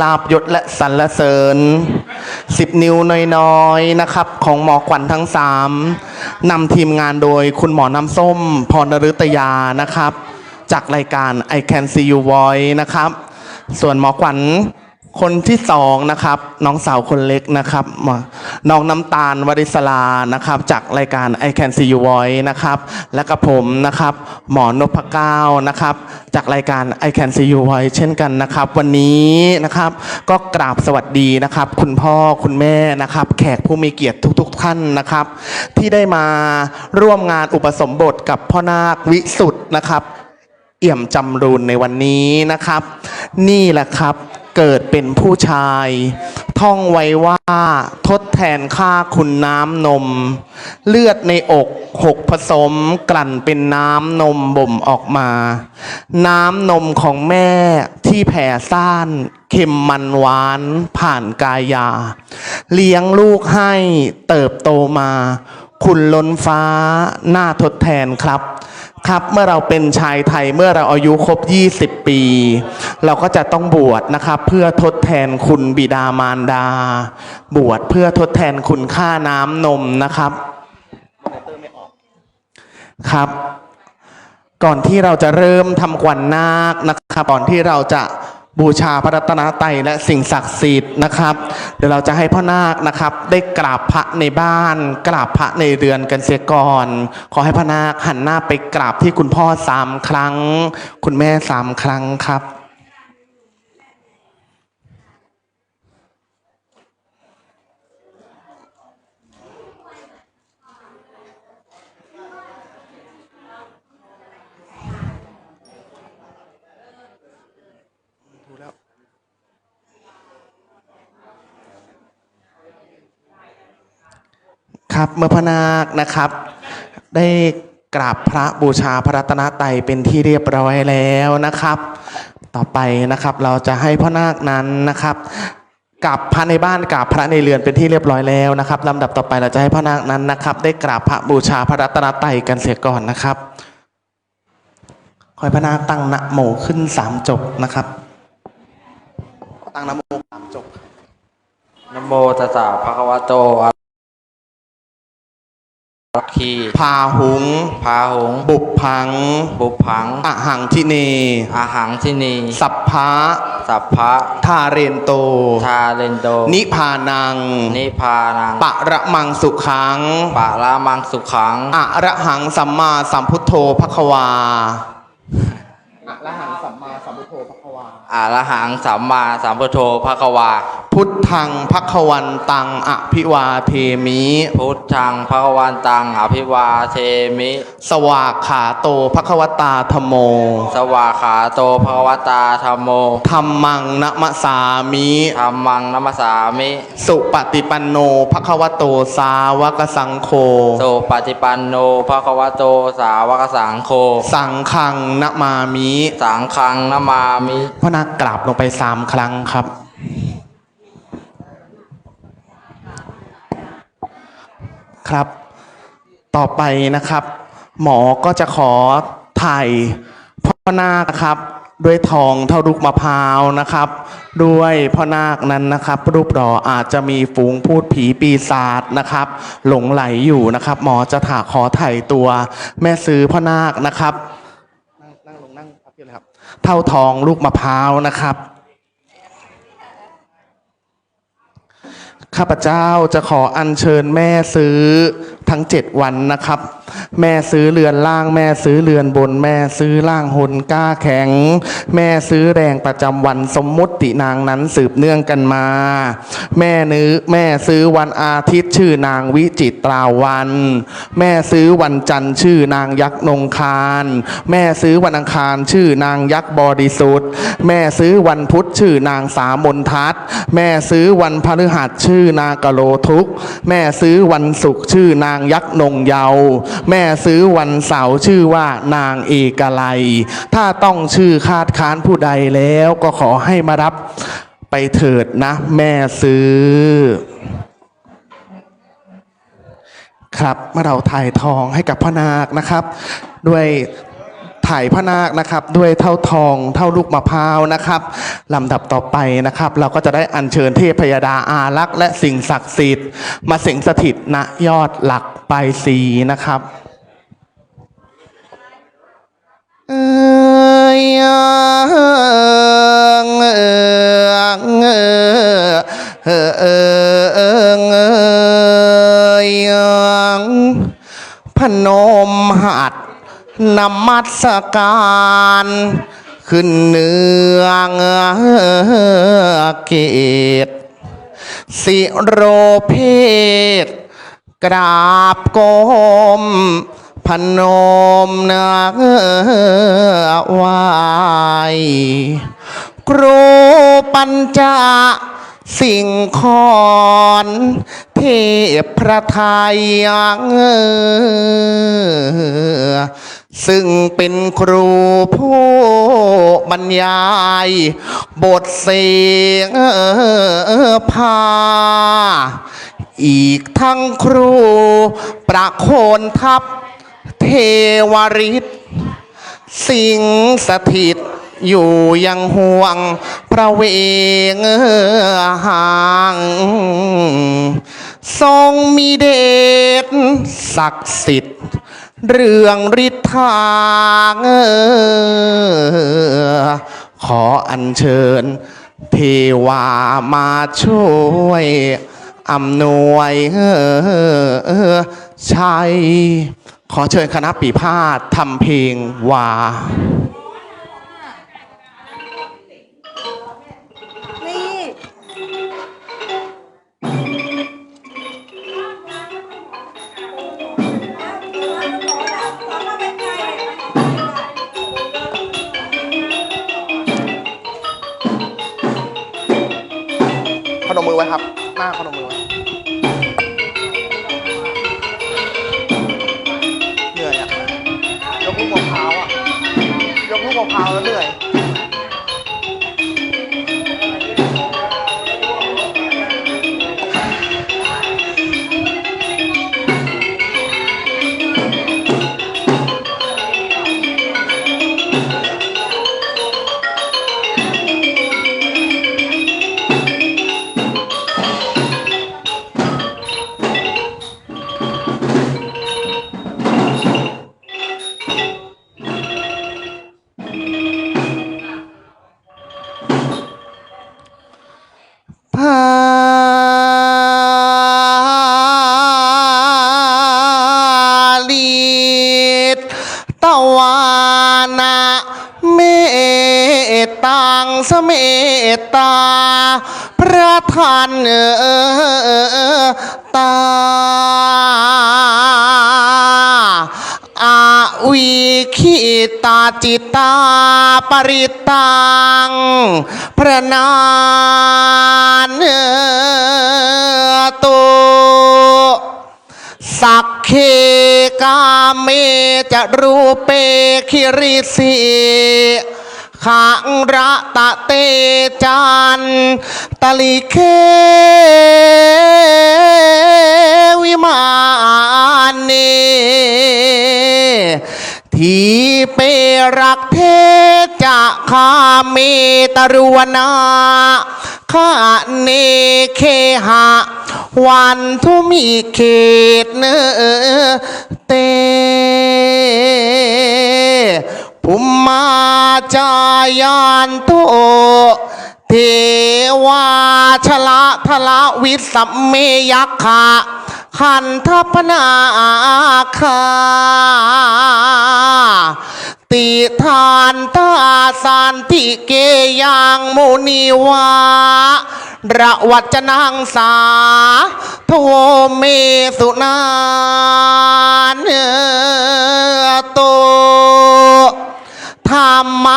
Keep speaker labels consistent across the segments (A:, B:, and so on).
A: ลาบยศและสรรเสริญสิบนิ้วน้อยๆนะครับ ของหมอขวัญทั้งสามนำทีมงานโดยคุณหมอน้ำส้ม พรนฤตยานะครับ จากรายการ I Can See You Voice นะครับ ส่วนหมอขวัญ คนที่สองนะครับ น้องสาวคนเล็กนะครับน้องน้ำตาลวริศลานะครับ จากรายการ I Can See You Voice นะครับ และกับผมนะครับ หมอนพก้านะครับ จากรายการ I Can See You Voice เช่นกันนะครับ วันนี้นะครับก็กราบสวัสดีนะครับ คุณพ่อคุณแม่นะครับ แขกผู้มีเกียรติทุก ๆ ท่านนะครับ ที่ได้มาร่วมงานอุปสมบทกับพ่อนาควิสุทธ์นะครับ เอี่ยมจำรูนในวันนี้นะครับ นี่แหละครับ เกิดเป็นผู้ชาย ท่องไว้ว่าทดแทนค่าคุณน้ำนม เลือดในอกหกผสมกลั่นเป็นน้ำนมบ่มออกมา น้ำนมของแม่ที่แผ่ซ่านเค็มมันหวานผ่านกายาเลี้ยงลูกให้เติบโตมา คุณล้นฟ้าหน้าทดแทนครับ ครับเมื่อเราเป็นชายไทยเมื่อเราอายุครบ 20 ปี เราก็จะต้องบวชนะครับ เพื่อทดแทนคุณบิดามารดา บวชเพื่อทดแทนคุณค่าน้ำนมนะครับครับ ก่อนที่เราจะเริ่มทำขวัญนาคนะครับ ก่อนที่เราจะ บูชาพระรัตนตรัยและสิ่งศักดิ์สิทธิ์นะครับ เดี๋ยวเราจะให้พ่อนาคนะครับ ได้กราบพระในบ้าน กราบพระในเรือนกันเสียก่อน ขอให้พ่อนาคหันหน้าไปกราบที่คุณพ่อสามครั้ง คุณแม่สามครั้งครับ ครับ เมื่อพระนาคนะครับ ได้กราบพระบูชาพระรัตนตรัยเป็นที่เรียบร้อยแล้วนะครับ ต่อไปนะครับเราจะให้พ่อนาคนั้นนะครับกราบพระในบ้านกราบพระในเรือนเป็นที่เรียบร้อยแล้วนะครับลำดับต่อไปเราจะให้พ่อนาคนั้นนะครับ ได้กราบพระบูชาพระรัตนตรัยกันเสียก่อนนะครับขอให้พระนาคตั้งนะโมขึ้นสามจบนะครับ ตั้งนะโมสามจบ
B: นะโมตัสสะภะคะวะโตอะ ระคี
A: พาหุง
B: พาหง
A: บุพพัง
B: บุพผัง
A: อหังทิเน
B: อาหังทินี
A: สัพพะ
B: สัพพะ
A: ทาเรนโต
B: ทาเลนโด
A: นิพานัง
B: นิพานัง
A: ปะระมังสุขัง
B: ปะละมังสุขัง
A: อะระหังสัมมาสัมพุทโธภควาอะระหังสัมมาสัมพุทโธภควา
B: อะระหังสัมมาสัมพุทโธภะคะวา
A: พุทธังภควันตังอภิวาเทมิ
B: พุทธังภะคะวันตังอภิวาเทมิ
A: สวากขาโตภควตาธโม
B: สวาขาโตภะคะวตาธรรมโม
A: ธรรมังนะมะสามิ
B: ธรรมังนัมสสามิ
A: สุปฏิปันโนภควโตสาวกสังโฆ
B: โสปฏิปันโนภะคะวะโตสาวกสังโฆ
A: สังฆังนะมามิ
B: สังฆังนามามิ
A: พระนักกราบลงไปสามครั้งครับ ครับ ต่อไปนะครับ หมอก็จะขอถ่ายพ่อนาคครับ ด้วยทองเท่าลูกมะพร้าวนะครับ ด้วยพ่อนาคนั้นนะครับ รูปหล่ออาจจะมีฝูงพูดผีปีศาจนะครับ หลงไหลอยู่นะครับ หมอจะถาขอถ่ายตัวแม่ซื้อพ่อนาคนะครับ นั่งนั่งลงนั่งพับที่ เท่าทองลูกมะพร้าวนะครับ ข้าพเจ้าจะขออัญเชิญแม่ซื้อทั้งเจ็ดวันนะครับ แม่ซื้อเรือนล่าง แม่ซื้อเรือนบน แม่ซื้อล่างหุนกล้าแข็ง แม่ซื้อแรงประจำวันสมมุตินางนั้นสืบเนื่องกันมา แม่นื้อแม่ซื้อวันอาทิตย์ชื่อนางวิจิตราวัน แม่ซื้อวันจันทร์ชื่อนางยักษ์นงคาร แม่ซื้อวันอังคารชื่อนางยักษ์บริสุทธิ์แม่ซื้อวันพุธชื่อนางสามนทัศน์แม่ซื้อวันพฤหัสชื่อนางกะโลทุกแม่ซื้อวันศุกร์ชื่อนางยักษ์นงเยาแม่ซื้อวันเสาร์ชื่อว่านางเอกลัย ถ้าต้องชื่อคาดค้านผู้ใดแล้วก็ขอให้มารับไปเถิดนะ แม่ซื้อ ครับเมื่อเราถ่ายทองให้กับพ่อนาคนะครับ ด้วย ถ่ายพระนาคนะครับ ด้วยเท่าทองเท่าลูกมะพร้าวนะครับลำดับต่อไปนะครับ เราก็จะได้อัญเชิญเทพพยดาอารักษ์และสิ่งศักดิ์สิทธิ์มาสิงสถิตณยอดหลักปลายสีนะครับเอยเอยเอยเอยพนมหัด นมัสการขึ้นเนืองเกตสิโรเพศกราบกมพนมนาวายครูปัญจา สิ่งคอนเทพพระไทยซึ่งเป็นครูผู้บรรยาย บทเสียงพาอีกทั้งครูประโคนทัพเทวริต สิงสถิต อยู่ยังห่วงพระเวงหางทรงมีเดชศักดิ์สิทธิ์ เรื่องฤทธางขออัญเชิญ เทวามาช่วยอำนวยชัยขอเชิญคณะปีพาดทำเพลงวา ไว้ครับ หน้าพนมมือไว้ จิตตาปริตังพระนานตุสักเคกาเมจะรูเปคิริสิขังระตะเตจันตลิเควิมานเน ทีเปรักเทจะคาเมตรวนาคาเนเคหะ วันทุมีเขตเนอเตภุมมาจายันโตเทวาชละทละวิสัมเมยักขะ ขันทปนาคาติทานตาสันติเกยังมุนิวาระวัจนังสาทโวเมสุนานโตธรร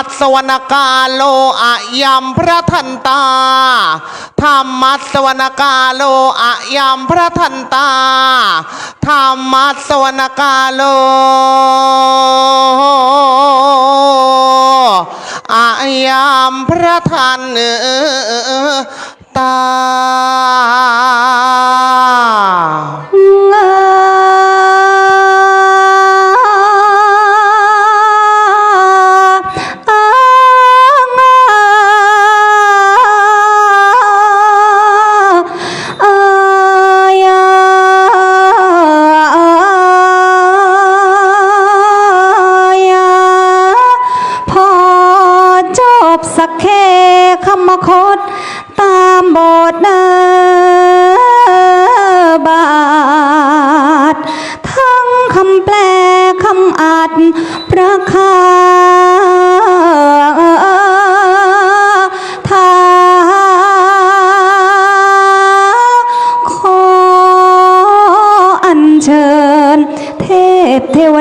A: มัสสวนกาโลอะยัมพระทันตาธรรมัสสวนกาโลอะยัมพระทันตาธรรมัสสวนกาโลอะยัมพระทันตาา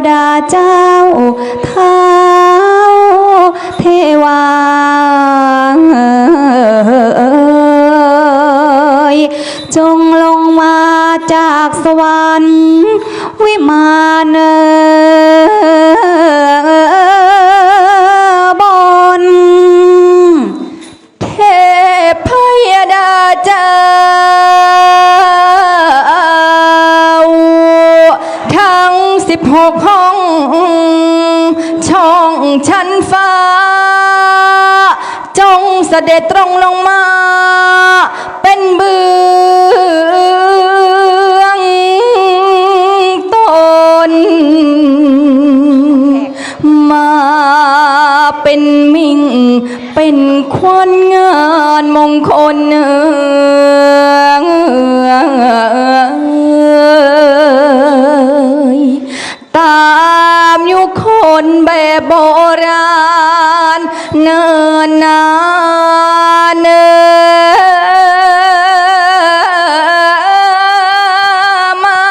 C: ดาเจ้าเท้าเทวาเอ่ยจงลงมาจากสวรรค์วิมานบนเทพยดาเจ้าทั้งสิบหก ชั้นฟ้า จงเสด็จตรงลงมา เป็นเบื้องต้นมาเป็นมิ่ง เป็นควันงานมงคลามยุคนแบบโบราณ เนินนานเนมา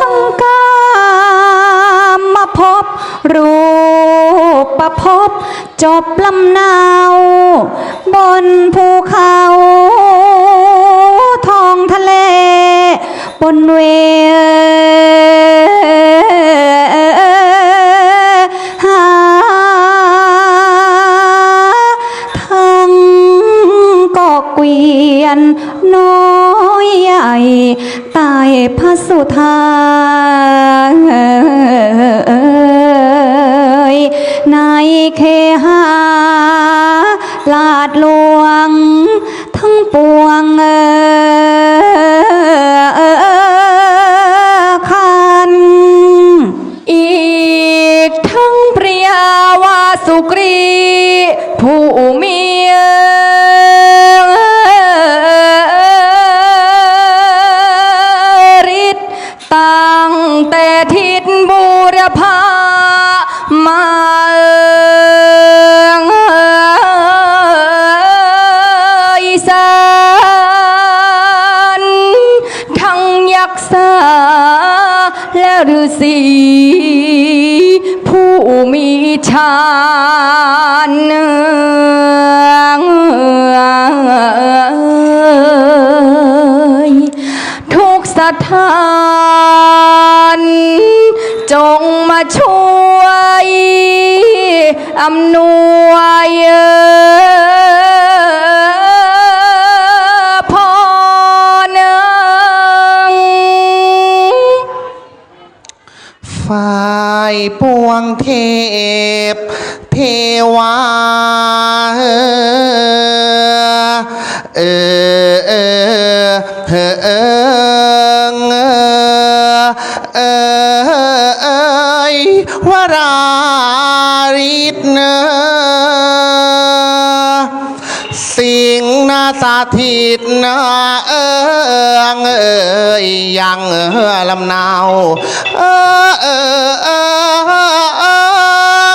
C: ทั้งกามมาพบรูปประพบจบลำเนาบนภูเขาทองทะเล บนเว พระสุธาในเคหาลาดลวง ทั้งปวงเออคัน อีกทั้งพระยาวาสุกรี ผู้มี ทุกสถาน จงมาช่วยอำนวยพร
A: ฝ่ายปวงเทพ เทวา เออ เออเอยวราริตเนอสิงนาสาถิตนาเอิงเอยยังเออลำนาวเออเออเออเออ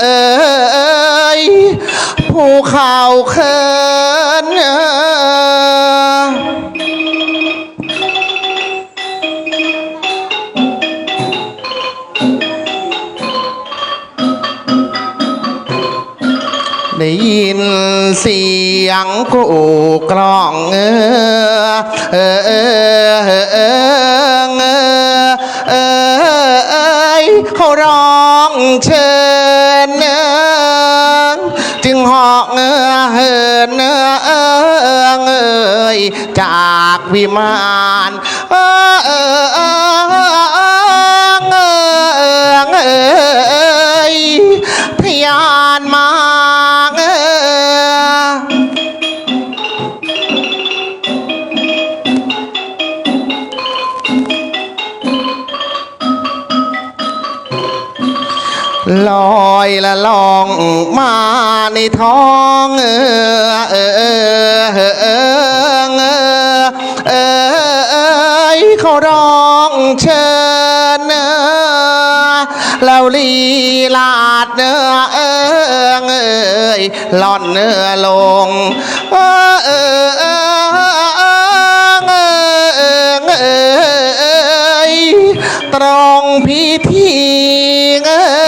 A: เออเอยภูเขาเขิน ได้ยินเสียงกูกล้องเออเออเออเออเออเขาร้องเชิญเออจึงหอกเออเหินเออเออเอยจากวิมาน ลอยละลองมาในท้องเออเออเออเออเออเออเออเขาร้องเชิญเนอแล้วลีลาดเนอเออเอยหล่อนเนื้อลงเออเออเออเออเออเออเอยตรงพิธีเออ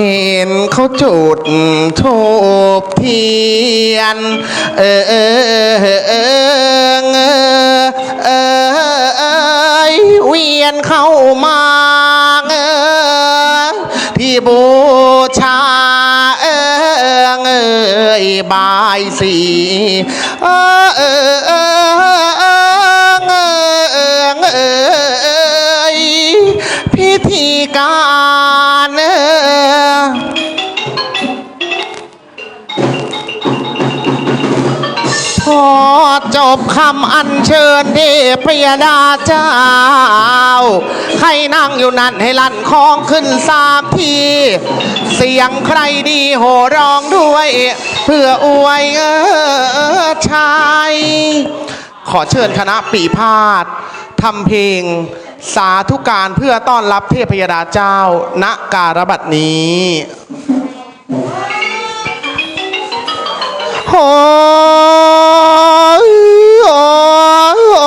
A: ห็นเขาจุดทูบเทียนเออเออเออเออเออเวียนเข้ามาเออที่บูชาเออเอยบายสีเออเออเออเออเออพิธีการ อจบคำอัญเชิญเทพยดาเจ้า ใครนั่งอยู่นั่นให้ลั่นคองขึ้นสามที เสียงใครดีโห่ร้องด้วย เพื่ออวยเออชายขอเชิญคณะปีพาดทำเพลงสาธุการเพื่อต้อนรับเทพยดาเจ้าณการบัดนี้ Oh, oh.